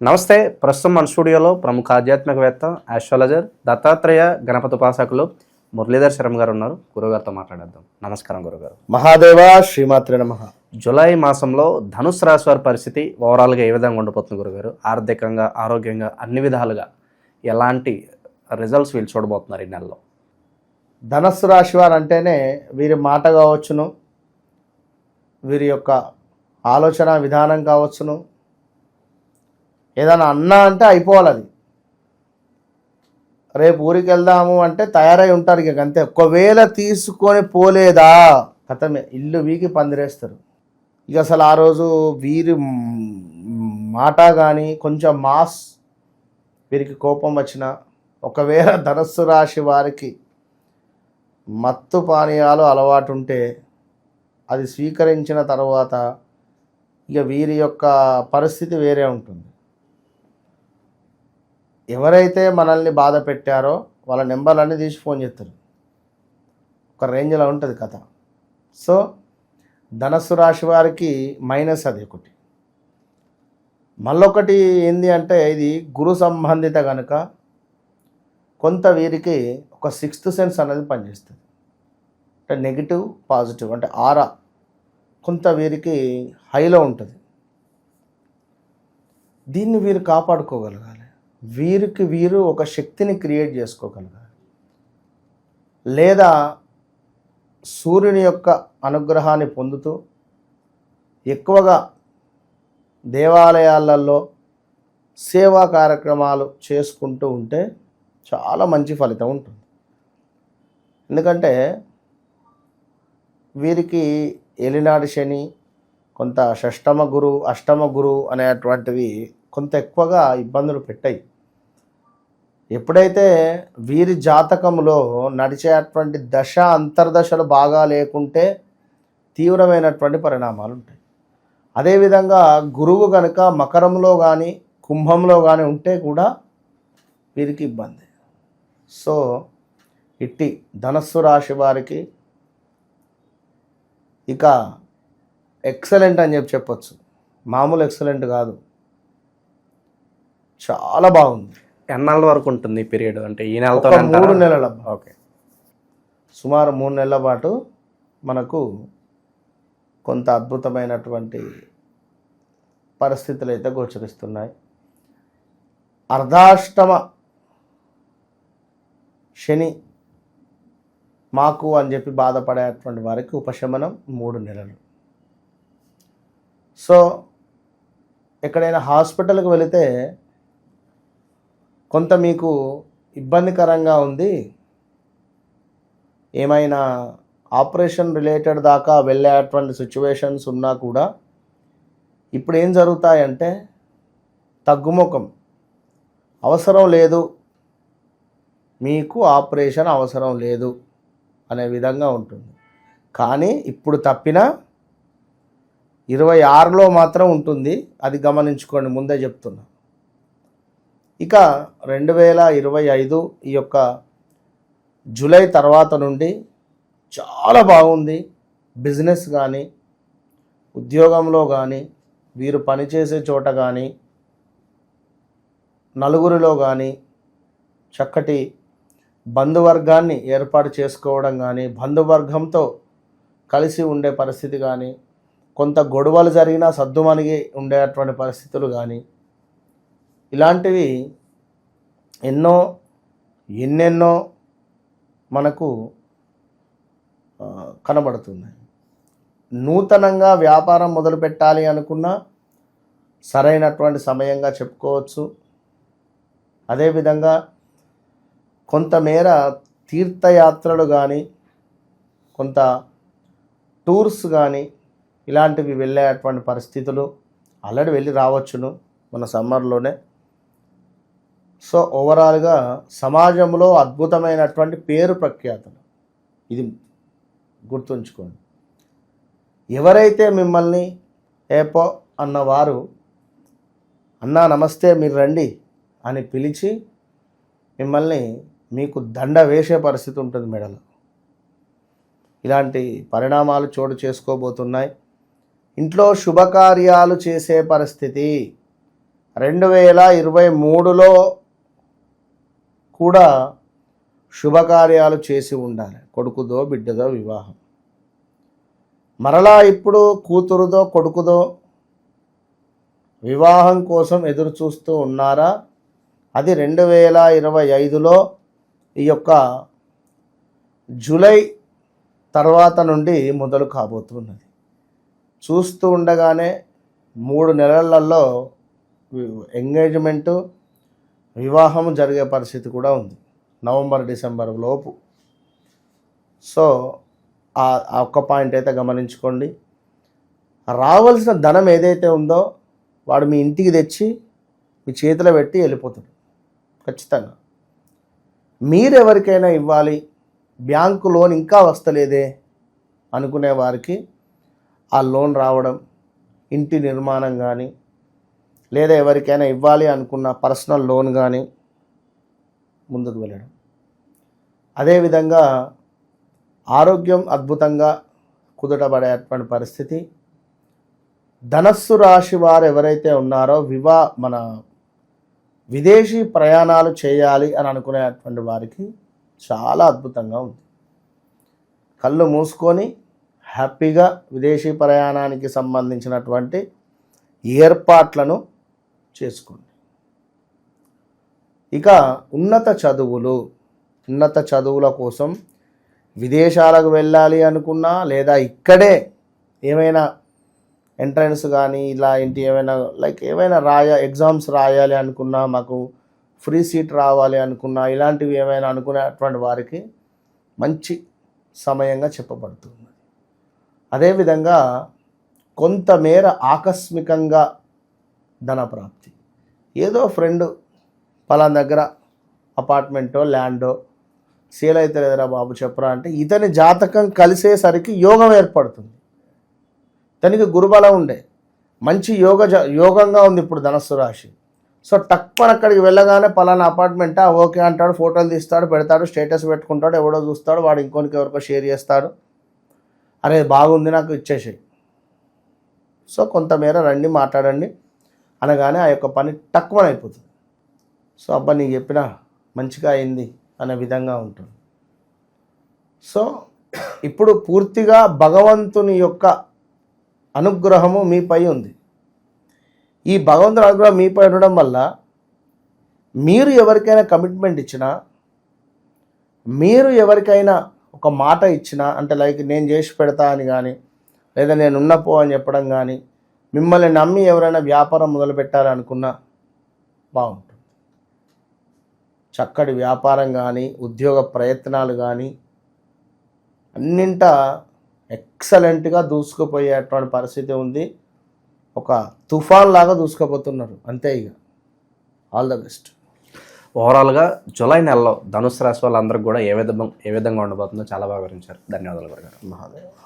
నమస్తే ప్రస్తుతం మన స్టూడియోలో ప్రముఖ ఆధ్యాత్మికవేత్త ఆస్ట్రాలజర్ దత్తాత్రేయ గణపతి ఉపాసకులు మురళీధర్ శర్మ గారు ఉన్నారు. గురుగారితో మాట్లాడేద్దాం. నమస్కారం గురుగారు మహాదేవ శ్రీమాత్రే నమ. జూలై మాసంలో ధనుసు రాశి వారి పరిస్థితి ఓవరాల్గా ఏ విధంగా ఉండిపోతుంది గురుగారు ఆర్థికంగా ఆరోగ్యంగా అన్ని విధాలుగా ఎలాంటి రిజల్ట్స్ వీళ్ళు చూడబోతున్నారు ఈ నెలలో? ధనస్సు రాశి వారు అంటేనే వీరి మాట కావచ్చును వీరి యొక్క ఆలోచన విధానం కావచ్చును ఏదైనా అన్నా అంటే అయిపోవాలి అది. రేపు ఊరికి వెళ్దాము అంటే తయారై ఉంటారు ఇక అంతే. ఒకవేళ తీసుకొని పోలేదా? కథమే. ఇల్లు వీకి పందిరేస్తారు. ఇక అసలు ఆ రోజు వీరి మాట కానీ కొంచెం మాస్ వీరికి కోపం వచ్చిన ఒకవేళ ధనస్సు రాశి వారికి మత్తు పానీయాలు అలవాటు ఉంటే అది స్వీకరించిన తర్వాత ఇక వీరి యొక్క పరిస్థితి వేరే ఉంటుంది. ఎవరైతే మనల్ని బాధ పెట్టారో వాళ్ళ నెంబర్లన్నీ తీసి ఫోన్ చేస్తారు. ఒక రేంజ్లో ఉంటుంది కథ. సో ధనస్సు రాశి వారికి మైనస్ అది ఒకటి. మళ్ళొకటి ఏంది అంటే ఇది గురు సంబంధిత కనుక కొంత వీరికి ఒక సిక్స్త్ సెన్స్ అనేది పనిచేస్తుంది. అంటే నెగిటివ్ పాజిటివ్ అంటే ఆరా కొంత వీరికి హైలో ఉంటుంది. దీన్ని వీరు కాపాడుకోగలగాలి. వీరికి వీరు ఒక శక్తిని క్రియేట్ చేసుకోగలగాలి. లేదా సూర్యుని యొక్క అనుగ్రహాన్ని పొందుతూ ఎక్కువగా దేవాలయాలలో సేవా కార్యక్రమాలు చేసుకుంటూ ఉంటే చాలా మంచి ఫలితం ఉంటుంది. ఎందుకంటే వీరికి ఎలినాడు శని కొంత షష్టమ గురు అష్టమ గురు అనేటువంటివి కొంత ఎక్కువగా ఇబ్బందులు పెట్టాయి. ఎప్పుడైతే వీరి జాతకంలో నడిచేటువంటి దశ అంతర్దశలు బాగా లేకుంటే తీవ్రమైనటువంటి పరిణామాలు ఉంటాయి అదేవిధంగా గురువు కనుక మకరంలో కానీ కుంభంలో కానీ ఉంటే కూడా వీరికి ఇబ్బంది. సో ఇట్టి ధనస్సు రాశి వారికి ఇక ఎక్సలెంట్ అని చెప్పి చెప్పొచ్చు. మామూలు ఎక్సలెంట్ కాదు. చాలా బాగుంది. ఎన్నాళ్ళ వరకు ఉంటుంది ఈ పీరియడ్? అంటే ఈ నెలతో మూడు నెలల ఓకే. సుమారు మూడు నెలల పాటు మనకు కొంత అద్భుతమైనటువంటి పరిస్థితులు అయితే గోచరిస్తున్నాయి. అర్ధాష్టమ శని మాకు అని చెప్పి బాధపడేటువంటి వారికి ఉపశమనం మూడు నెలలు. సో ఎక్కడైనా హాస్పిటల్కి వెళితే కొంత మీకు ఇబ్బందికరంగా ఉంది. ఏమైనా ఆపరేషన్ రిలేటెడ్ దాకా వెళ్ళేటువంటి సిచ్యువేషన్స్ ఉన్నా కూడా ఇప్పుడు ఏం జరుగుతాయంటే తగ్గుముఖం. అవసరం లేదు. మీకు ఆపరేషన్ అవసరం లేదు అనే విధంగా ఉంటుంది. కానీ ఇప్పుడు తప్పిన ఇరవై ఆరులో మాత్రం ఉంటుంది. అది గమనించుకోండి. ముందే చెప్తున్నా. ఇక రెండు వేల ఇరవై ఐదు ఈ యొక్క జూలై తర్వాత నుండి చాలా బాగుంది. బిజినెస్ కానీ ఉద్యోగంలో కానీ వీరు పనిచేసే చోట కానీ నలుగురిలో కానీ చక్కటి బంధువర్గాన్ని ఏర్పాటు చేసుకోవడం కానీ బంధువర్గంతో కలిసి ఉండే పరిస్థితి కానీ కొంత గొడవలు జరిగినా సద్దుమణిగి ఉండేటువంటి పరిస్థితులు కానీ ఇలాంటివి ఎన్నో ఎన్నెన్నో మనకు కనబడుతున్నాయి. నూతనంగా వ్యాపారం మొదలు పెట్టాలి అనుకున్నా సరైనటువంటి సమయంగా చెప్పుకోవచ్చు. అదేవిధంగా కొంతమేర తీర్థయాత్రలు కానీ కొంత టూర్స్ కానీ ఇలాంటివి వెళ్ళేటువంటి పరిస్థితులు ఆల్రెడీ వెళ్ళి రావచ్చును మన సమ్మర్లోనే. సో ఓవరాల్గా సమాజంలో అద్భుతమైనటువంటి పేరు ప్రఖ్యాతులు. ఇది గుర్తుంచుకోండి. ఎవరైతే మిమ్మల్ని ఏపో అన్నవారు అన్నా నమస్తే మీరు రండి అని పిలిచి మిమ్మల్ని మీకు దండ వేసే పరిస్థితి ఉంటుంది మెడలో. ఇలాంటి పరిణామాలు చోటు చేసుకోబోతున్నాయి. ఇంట్లో శుభకార్యాలు చేసే పరిస్థితి. రెండు వేల ఇరవై మూడులో కూడా శుభకార్యాలు చేసి ఉండాలి. కొడుకుదో బిడ్డదో వివాహం. మరలా ఇప్పుడు కూతురుదో కొడుకుదో వివాహం కోసం ఎదురు చూస్తూ ఉన్నారా? అది రెండు వేల ఇరవై ఐదులో ఈ యొక్క జూలై తర్వాత నుండి మొదలు కాబోతున్నది. చూస్తూ ఉండగానే మూడు నెలలలో ఎంగేజ్మెంటు వివాహం జరిగే పరిస్థితి కూడా ఉంది. నవంబర్ డిసెంబర్ లోపు. సో ఆ ఆ ఒక్క పాయింట్ అయితే గమనించుకోండి. రావాల్సిన ధనం ఏదైతే ఉందో వాడు మీ ఇంటికి తెచ్చి మీ చేతిలో పెట్టి వెళ్ళిపోతాడు. ఖచ్చితంగా. మీరు ఎవరికైనా ఇవ్వాలి బ్యాంకు లోన్ ఇంకా వస్తలేదే అనుకునే వారికి ఆ లోన్ రావడం ఇంటి నిర్మాణం కానీ లేదా ఎవరికైనా ఇవ్వాలి అనుకున్న పర్సనల్ లోన్ కానీ ముందుకు వెళ్ళడం. అదేవిధంగా ఆరోగ్యం అద్భుతంగా కుదుటబడేటువంటి పరిస్థితి. ధనస్సు రాశి వారు ఎవరైతే ఉన్నారో వివా మన విదేశీ ప్రయాణాలు చేయాలి అని అనుకునేటువంటి వారికి చాలా అద్భుతంగా ఉంది. కళ్ళు మూసుకొని హ్యాపీగా విదేశీ ప్రయాణానికి సంబంధించినటువంటి ఏర్పాట్లను చేసుకోండి. ఇక ఉన్నత చదువులు ఉన్నత చదువుల కోసం విదేశాలకు వెళ్ళాలి అనుకున్నా లేదా ఇక్కడే ఏమైనా ఎంట్రన్స్ కానీ ఇలా ఏంటి ఏమైనా లైక్ ఏమైనా రాయ ఎగ్జామ్స్ రాయాలి అనుకున్నా మాకు ఫ్రీ సీట్ రావాలి అనుకున్నా ఇలాంటివి ఏమైనా అనుకునేటువంటి వారికి మంచి సమయంగా చెప్పబడుతుంది అదేవిధంగా కొంతమేర ఆకస్మికంగా ధనప్రాప్తి. ఏదో ఫ్రెండ్ పలానా దగ్గర అపార్ట్మెంటో ల్యాండో సేల్ అయితే లేదురా బాబు చెప్పరా అంటే ఇతని జాతకం కలిసేసరికి యోగం ఏర్పడుతుంది. తనకి గురుబలం ఉండే. మంచి యోగ యోగంగా ఉంది ఇప్పుడు ధనస్సు రాశి. సో టక్కున అక్కడికి వెళ్ళగానే పలానా అపార్ట్మెంటా ఓకే అంటాడు ఫోటోలు తీస్తాడు పెడతాడు స్టేటస్ పెట్టుకుంటాడు ఎవడో చూస్తాడు వాడు ఇంకోనికి ఎవరికో షేర్ చేస్తాడు. అరే బాగుంది నాకు ఇచ్చేసి సో కొంతమేర రండి మాట్లాడండి. అనగానే ఆ యొక్క పని తక్కువనైపోతుంది. సో అబ్బా నీకు చెప్పినా మంచిగా అయింది అనే విధంగా ఉంటుంది. సో ఇప్పుడు పూర్తిగా భగవంతుని యొక్క అనుగ్రహము మీపై ఉంది. ఈ భగవంతుని అనుగ్రహం మీపై ఉండడం వల్ల మీరు ఎవరికైనా కమిట్మెంట్ ఇచ్చినా మీరు ఎవరికైనా ఒక మాట ఇచ్చినా అంటే లైక్ నేను చేసి పెడతా అని కానీ లేదా నేను ఉన్నపో అని చెప్పడం కానీ మిమ్మల్ని నమ్మి ఎవరైనా వ్యాపారం మొదలు పెట్టాలనుకున్నా బాగుంటుంది. చక్కటి వ్యాపారం కానీ ఉద్యోగ ప్రయత్నాలు కానీ అన్నింట ఎక్సలెంట్గా దూసుకుపోయేటువంటి పరిస్థితి ఉంది. ఒక తుఫాన్ లాగా దూసుకుపోతున్నారు. అంతే ఇక. ఆల్ ద బెస్ట్ ఓవరాల్గా జూలై నెలలో ధనుసు రాశి వాళ్ళందరికీ కూడా ఏ విధంగా ఏ విధంగా ఉండబోతుందో చాలా బాగా వివరించారు. ధన్యవాదాలు గురుగారు. మహాదేవ్.